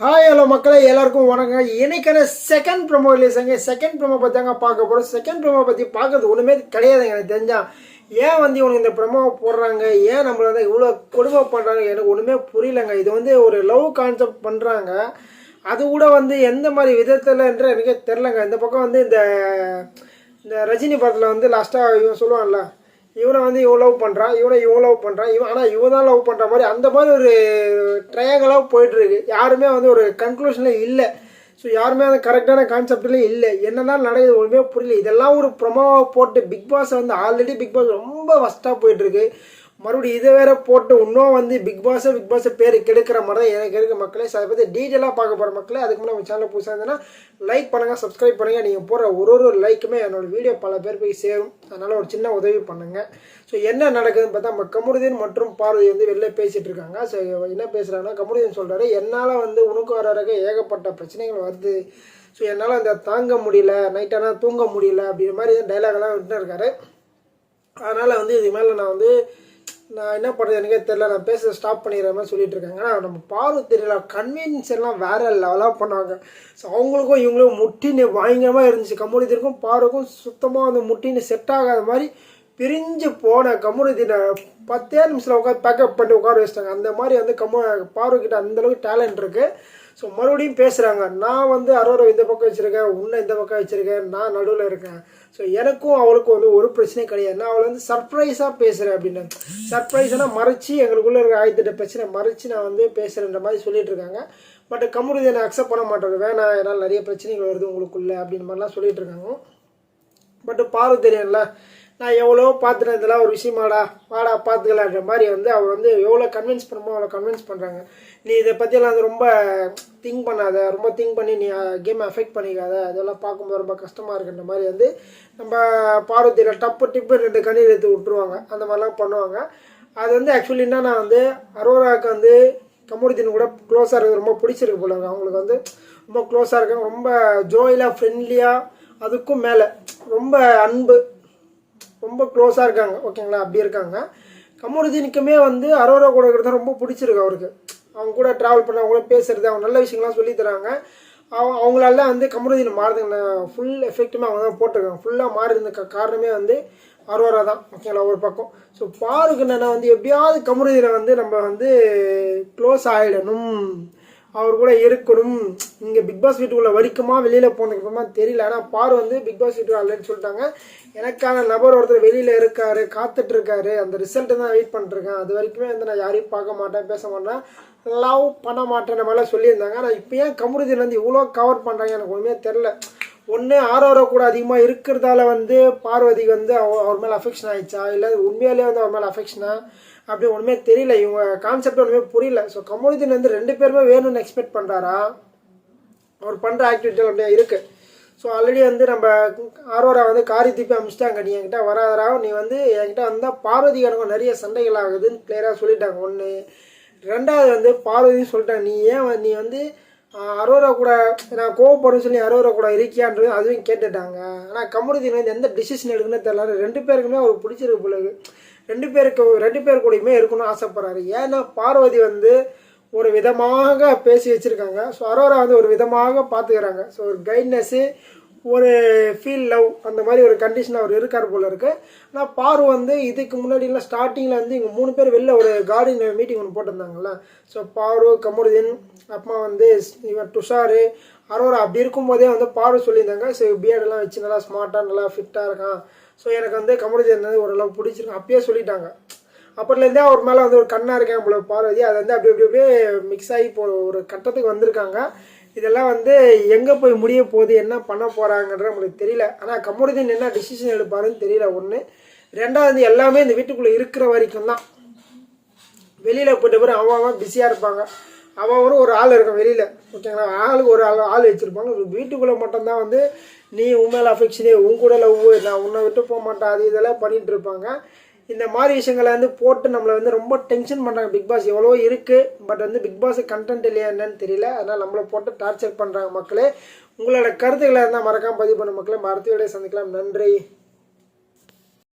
Hi hello மக்களே. எல்லாருக்கும் வணக்கம் இன்னைக்கான செகண்ட் ப்ரோமோ ரிலீஸாங்க செகண்ட் ப்ரோமோ பற்றி தாங்க பார்க்க போகிறோம் செகண்ட் ப்ரோமோ பற்றி பார்க்கறது ஒன்றுமே கிடையாதுங்க எனக்கு தெரிஞ்சா. ஏன் வந்து இவனுக்கு இந்த ப்ரமோவை போடுறாங்க? ஏன் நம்மளை வந்து இவ்வளோ கொடுமை பண்ணுறாங்க எனக்கு ஒன்றுமே புரியலங்க. இது வந்து ஒரு லவ் கான்செப்ட் பண்ணுறாங்க அது கூட வந்து எந்த மாதிரி விதத்தில்ன்ற எனக்கே தெரிலங்க இந்த பக்கம் வந்து இந்த இந்த ரஜினி படத்தில் வந்து லாஸ்ட்டாக இவன் சொல்லுவான்ல இவனை வந்து இவன் லவ் பண்ணுறான் இவனை இவன் லவ் பண்ணுறான் இவன் ஆனால் இவன் தான் லவ் பண்ணுற மாதிரி அந்த மாதிரி ஒரு ட்ரையாங்கலாக போயிட்டுருக்கு யாருமே வந்து ஒரு கன்க்ளூஷனில் இல்லை. ஸோ யாருமே அந்த கரெக்டான கான்செப்ட்லேயும் இல்லை. என்னதான் நடக்குது ஒன்றுமே புரியல. இதெல்லாம் ஒரு ப்ரொமோவாக போட்டு பிக் பாஸ் வந்து ஆல்ரெடி பிக் பாஸ் ரொம்ப ஃபஸ்ட்டாக போயிட்டுருக்கு மறுபடியும் இதை வேற போட்டு இன்னும் வந்து பிக் பாஸை பிக் பாஸை பேர் கெடுக்கிற மாதிரி தான் எனக்கு இருக்க மக்களே. ஸோ அதை பற்றி டீட்டெயிலாக பார்க்க போகிற மக்களே. அதுக்கு முன்னாடி நம்ம சேனல் புதுசாக இருந்ததுன்னா லைக் பண்ணுங்கள் சப்ஸ்கிரைப் பண்ணுங்கள் நீங்கள் போடுற ஒரு ஒரு லைக்குமே என்னோட வீடியோ பல பேர் போய் சேரும். அதனால் ஒரு சின்ன உதவி பண்ணுங்கள் ஸோ என்ன நடக்குதுன்னு பார்த்தா நம்ம கமுருதீன் மற்றும் பார்வதி வந்து வெளில பேசிகிட்டு இருக்காங்க. ஸோ என்ன பேசுகிறாங்கன்னா கமுருதீன் சொல்கிறாரு என்னால் வந்து உனக்கு வர ஏகப்பட்ட பிரச்சனைகள் வருது. ஸோ என்னால் அந்த தாங்க முடியல. நைட்டானால் தூங்க முடியல. அப்படிங்கிற மாதிரி டைலாக்லாம் விட்டு இருக்காரு. அதனால் வந்து இது மேலே நான் வந்து நான் என்ன பண்ணுறது எனக்கே தெரில நான் பேச ஸ்டாப் பண்ணிடுற மாதிரி சொல்லிட்டு இருக்காங்க ஆனால் நம்ம பார்வை தெரியல. கன்வீனியன்ஸ் எல்லாம் வேற லெவலாக பண்ணாங்க ஸோ அவங்களுக்கும் இவங்களும் முட்டின்னு பயங்கரமாக இருந்துச்சு. கம்முனித்திற்கும் பார்வைக்கும் சுத்தமாக அந்த முட்டின்னு செட் ஆகாத மாதிரி பிரிஞ்சு போன கம்முனித்தினை பத்தே நிமிஷத்தில் உட்காந்து பேக்கப் பண்ணி உட்கார வச்சிட்டாங்க. அந்த மாதிரி வந்து கம்மு பார்வைக்கிட்ட அந்தளவுக்கு டேலண்ட் இருக்குது ஸோ மறுபடியும் பேசுகிறாங்க நான் வந்து அரோரை இந்த பக்கம் வச்சுருக்கேன் உன்னை இந்த பக்கம் வச்சுருக்கேன் நான் நடுவில் இருக்கேன். ஸோ எனக்கும் அவளுக்கும் வந்து ஒரு பிரச்சனையும் கிடையாது. நான் அவளை வந்து சர்ப்ரைஸாக பேசுகிறேன் அப்படின்னு. சர்ப்ரைஸ்னால் மறைச்சி எங்களுக்குள்ளே இருக்க ஆயிரத்தெட்டு பிரச்சனை மறைச்சி நான் வந்து பேசுகிறேன்ற மாதிரி சொல்லிட்டு இருக்காங்க. பட் கம்முடி நான் அக்செப்ட் பண்ண மாட்டேன் வேணாம் என்னால் நிறைய பிரச்சனைகள் வருது உங்களுக்குள்ளே அப்படின்னு மாதிரிலாம் சொல்லிட்டு இருக்காங்க. பட் பாரு தெரியும்ல நான் எவ்வளோ பார்த்துட்டேன் இதெல்லாம் ஒரு விஷயமாடா வாடா பார்த்துக்கலான்ற மாதிரி வந்து அவர் வந்து எவ்வளோ கன்வின்ஸ் பண்ணுமோ அவ்வளோ கன்வின்ஸ் பண்ணுறாங்க நீ இதை பற்றியெல்லாம் வந்து ரொம்ப திங்க் பண்ணாத ரொம்ப திங்க் பண்ணி நீ கேம் அஃபெக்ட் பண்ணிக்காத. அதெல்லாம் பார்க்கும்போது ரொம்ப கஷ்டமாக இருக்குன்ற மாதிரி வந்து நம்ம பார்வதியில் டப்பு டிப்பு ரெண்டு கண்ணீர் எடுத்து விட்டுருவாங்க. அந்த மாதிரிலாம் பண்ணுவாங்க. அது வந்து ஆக்சுவலி என்னன்னா வந்து அரோராவுக்கு வந்து கமுடித்தின் கூட க்ளோஸாக இருக்குது ரொம்ப பிடிச்சிருக்கு போல அவங்களுக்கு வந்து ரொம்ப க்ளோஸாக இருக்காங்க. ரொம்ப ஜோயிலாக ஃப்ரெண்ட்லியாக அதுக்கும் மேலே ரொம்ப அன்பு ரொம்ப க்ளோஸாக இருக்காங்க. ஓகேங்களா அப்படி இருக்காங்க. கமருதீனுக்குமே வந்து அரோரா கூட இருக்கிறது ரொம்ப பிடிச்சிருக்கு அவருக்கு. அவங்க கூட ட்ராவல் பண்ண அவங்க கூட பேசுறது அவங்க நல்ல விஷயங்கள்லாம் சொல்லி தராங்க. அவங்க அவங்களால வந்து கமருதீன் மாறுதுங்க ஃபுல் எஃபெக்ட்டுமே அவங்க தான் போட்டிருக்காங்க. ஃபுல்லாக மாறி க- காரணமே வந்து அரோரா தான். ஓகேங்களா ஒரு பக்கம். ஸோ பாருக்கு என்னென்னா வந்து எப்படியாவது கமருதீனை வந்து நம்ம வந்து க்ளோஸ் ஆகிடணும் அவர் கூட இருக்கணும். இங்கே பிக் பாஸ் வீட்டுக்குள்ளே வரிக்குமா வெளியில் போனதுக்கு தெரியல. ஆனால் பார் வந்து பிக் பாஸ் வீட்டுக்கு ஆல்ரெடி சொல்லிட்டாங்க. எனக்கான நபர் ஒருத்தர் வெளியில் இருக்காரு காத்துட்டு இருக்காரு அந்த ரிசல்ட்டு தான் வெயிட் பண்ணிருக்கேன் அது வரைக்குமே வந்து நான் யாரையும் பார்க்க மாட்டேன் பேச மாட்டேன். லவ் பண்ண மாட்டேன் மாதிரிலாம் சொல்லியிருந்தாங்க. ஆனால் இப்போ ஏன் கமுருதியிலேருந்து இவ்வளோ கவர் பண்ணுறாங்க எனக்கு ஒன்றுமே தெரில ஒன்று ஆரோரோ கூட அதிகமாக இருக்கிறதால வந்து பார்வதி வந்து அவ- அவர் மேலே அஃபெக்ஷன் ஆயிடுச்சா? இல்லை உண்மையாலே வந்து அவர் மேலே அஃபெக்ஷனா அப்படி ஒன்றுமே தெரியல. இவங்க கான்செப்ட் ஒன்றுமே புரியல. ஸோ கமலுதீன் வந்து ரெண்டு பேருமே வேணும்னு எக்ஸ்பெக்ட் பண்ணுறாரா அவர் பண்ணுற ஆக்டிவிட்டி அப்படியே இருக்குது ஸோ ஆல்ரெடி வந்து நம்ம ஆரோரா வந்து காரி திருப்பி அமிச்சிட்டாங்க. நீ என்கிட்ட வராதரா நீ வந்து என்கிட்ட வந்தால் பார்வதி கணக்கும் நிறைய சண்டைகள் ஆகுதுன்னு கிளியராக சொல்லிட்டாங்க. ஒன்று ரெண்டாவது வந்து பார்வதி சொல்லிட்டாங்க. நீ ஏன் நீ வந்து அரோரா கூட நான் கோவப்படும் சொல்லி அரோரா கூட இருக்கியான்றது அதுவும் கேட்டுட்டாங்க. ஆனால் கமருதீன் வந்து எந்த டிசிஷன் எடுக்குன்னு தெரியல. ரெண்டு பேருக்குமே அவருக்கு பிடிச்சிருக்கு பிள்ளைக்கு ரெண்டு பேருக்கு ரெண்டு பேர் கூடயுமே இருக்கணும்னு ஆசைப்படுறாரு. ஏன்னா பார்வதி வந்து ஒரு விதமாக பேசி வச்சுருக்காங்க. ஸோ அரோரா வந்து ஒரு விதமாக பார்த்துக்கிறாங்க. ஸோ ஒரு கைட்னஸ்ஸு ஒரு ஃபீல் லவ் அந்த மாதிரி ஒரு கண்டிஷன் அவர் இருக்கார் போல இருக்கு. ஆனால் பாரு வந்து இதுக்கு முன்னாடிலாம் ஸ்டார்டிங்கில் வந்து இங்கே மூணு பேர் வெளில ஒரு கார்டன் மீட்டிங் ஒன்று போட்டிருந்தாங்கல்ல. ஸோ பாரு கமருதீன் அப்புறமா வந்து இவன் துஷாரு அரோரா அப்படி இருக்கும்போதே வந்து பாரு சொல்லியிருந்தாங்க. ஸோ பிஎடெல்லாம் வச்சு நல்லா ஸ்மார்ட்டாக நல்லா ஃபிட்டாக இருக்கான். ஸோ எனக்கு வந்து கமருதீன் வந்து ஓரளவு பிடிச்சிருக்கு. அப்பயே சொல்லிட்டாங்க. அப்போலேருந்தே அவர் மேலே வந்து ஒரு கண்ணாக இருக்கேன் போல பார்வதி அது வந்து அப்படி அப்படி அப்படியே மிக்ஸ் ஆகி இப்போ ஒரு கட்டத்துக்கு வந்திருக்காங்க. இதெல்லாம் வந்து எங்கே போய் முடிய போகுது என்ன பண்ண போகிறாங்கன்ற நம்மளுக்கு தெரியல. ஆனால் கமருதீன் என்ன டிசிஷன் எடுப்பாருன்னு தெரியல. ஒன்று ரெண்டாவது எல்லாமே இந்த வீட்டுக்குள்ளே இருக்கிற வரைக்கும் தான். வெளியில் போயிட்ட பிறகு அவன் அவன் பிஸியாக இருப்பாங்க. அவன் ஒரு ஒரு ஆள் இருக்கும் வெளியில். ஓகேங்களா? ஆளுக்கு ஒரு ஆள் ஆள் வச்சுருப்பாங்க. வீட்டுக்குள்ளே மட்டும்தான் வந்து நீ உன் மேலே அஃபெக்ஷனே உன் கூட லவ் நான் உன்னை விட்டு போக மாட்டேன் அது இதெல்லாம் பண்ணிகிட்டு இருப்பாங்க. இந்த மாதிரி விஷயங்களை வந்து போட்டு நம்மளை வந்து ரொம்ப டென்ஷன் பண்ணுறாங்க பிக் பாஸ் எவ்வளோ இருக்குது பட் வந்து பிக் பாஸ் கண்டென்ட் இல்லையா என்னன்னு தெரியல. அதனால் நம்மளை போட்டு டார்ச்சர் பண்ணுறாங்க மக்களே. உங்களோட கருத்துக்களை இருந்தால் மறக்காமல் பதிவு பண்ண மக்களை. அடுத்த சந்திக்கலாம். நன்றி.